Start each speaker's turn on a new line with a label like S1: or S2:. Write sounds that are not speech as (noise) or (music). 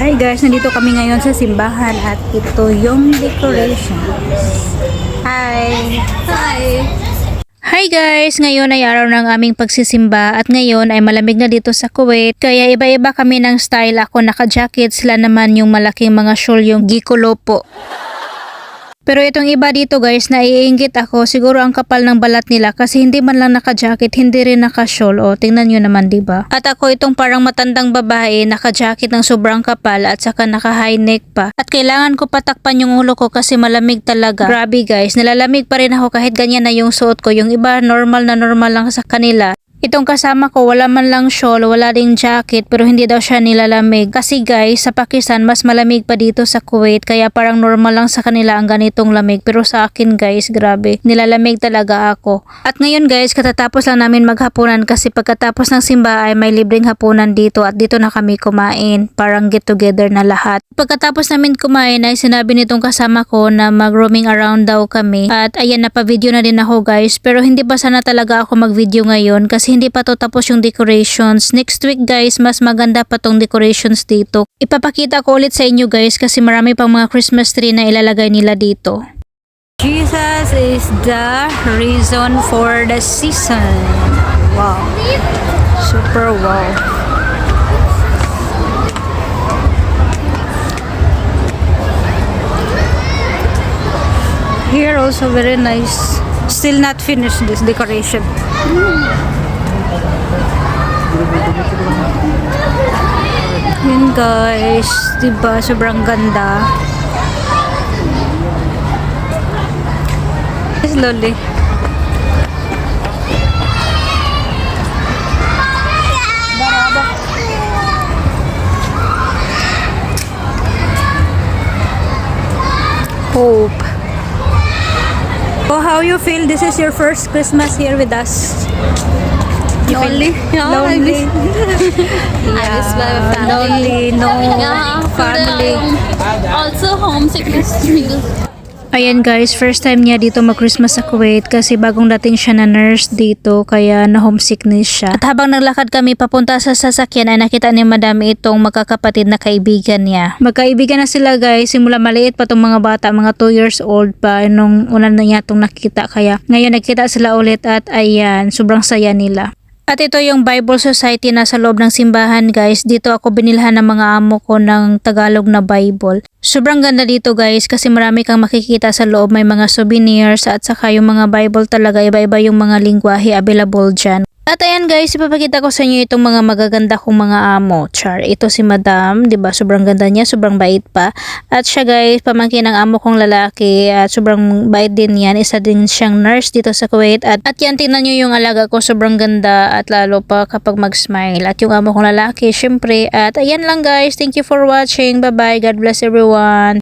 S1: Hi guys, nandito kami ngayon sa simbahan at ito yung decorations. Hi!
S2: Hi!
S1: Hi guys! Ngayon ay araw ng aming pagsisimba at ngayon ay malamig na dito sa Kuwait kaya iba-iba kami ng style. Ako naka-jacket, sila naman yung malaking mga shawl yung gikulo po. Pero itong iba dito guys, naiingit ako. Siguro ang kapal ng balat nila kasi hindi man lang naka-jacket, hindi rin naka-shawl. O, tingnan nyo naman, di ba? At ako itong parang matandang babae, naka-jacket ng sobrang kapal at saka naka-high neck pa. At kailangan ko patakpan yung ulo ko kasi malamig talaga. Grabe guys, nilalamig pa rin ako kahit ganyan na yung suot ko. Yung iba, normal na normal lang sa kanila. Itong kasama ko, wala man lang shawl, wala ding jacket, pero hindi daw siya nilalamig. Kasi guys, sa Pakistan, mas malamig pa dito sa Kuwait, kaya parang normal lang sa kanila ang ganitong lamig. Pero sa akin guys, grabe, nilalamig talaga ako. At ngayon guys, katatapos lang namin maghapunan kasi pagkatapos ng simba ay may libreng hapunan dito at dito na kami kumain. Parang get together na lahat. Pagkatapos namin kumain ay sinabi nitong kasama ko na mag-roaming around daw kami. At ayan, napa-video na din ako guys. Pero hindi pa sana talaga ako mag-video ngayon kasi hindi pa to tapos yung decorations. Next week guys, mas maganda pa tong decorations dito. Ipapakita ko ulit sa inyo guys kasi marami pang mga Christmas tree na ilalagay nila dito. Jesus is the reason for the season. Wow. Super wow. Here also very nice. Still not finished this decoration. Yun guys, diba sobrang ganda. Slowly. Hope. Oh, how you feel? This is your first Christmas here with us.
S2: Lonely.
S1: Lonely. (laughs)
S2: I miss my family.
S1: Lonely, no
S2: Yeah, family. Also homesickness real.
S1: Ayan guys, first time niya dito mag-Christmas sa Kuwait kasi bagong dating siya na nurse dito kaya na homesickness siya. At habang naglakad kami papunta sa sasakyan ay nakita ni Madam itong magkakapatid na kaibigan niya. Magkaibigan na sila guys, simula maliit pa tong mga bata, mga 2 years old pa nung una na niya itong nakita kaya ngayon nagkita sila ulit at ayan, sobrang saya nila. At ito yung Bible Society na sa loob ng simbahan guys. Dito ako binilhan ng mga amo ko ng Tagalog na Bible. Sobrang ganda dito guys kasi marami kang makikita sa loob. May mga souvenirs at saka yung mga Bible talaga iba-iba yung mga lingwahe available dyan. At ayan guys, ipapakita ko sa inyo itong mga magaganda kong mga amo. Char, ito si Madam, 'di ba? Sobrang ganda niya, sobrang bait pa. At siya guys, pamangkin ng amo kong lalaki at sobrang bait din 'yan. Isa din siyang nurse dito sa Kuwait. At at yan tingnan niyo yung alaga ko, sobrang ganda at lalo pa kapag mag-smile. At yung amo kong lalaki, syempre. At ayan lang guys, thank you for watching. Bye-bye. God bless everyone.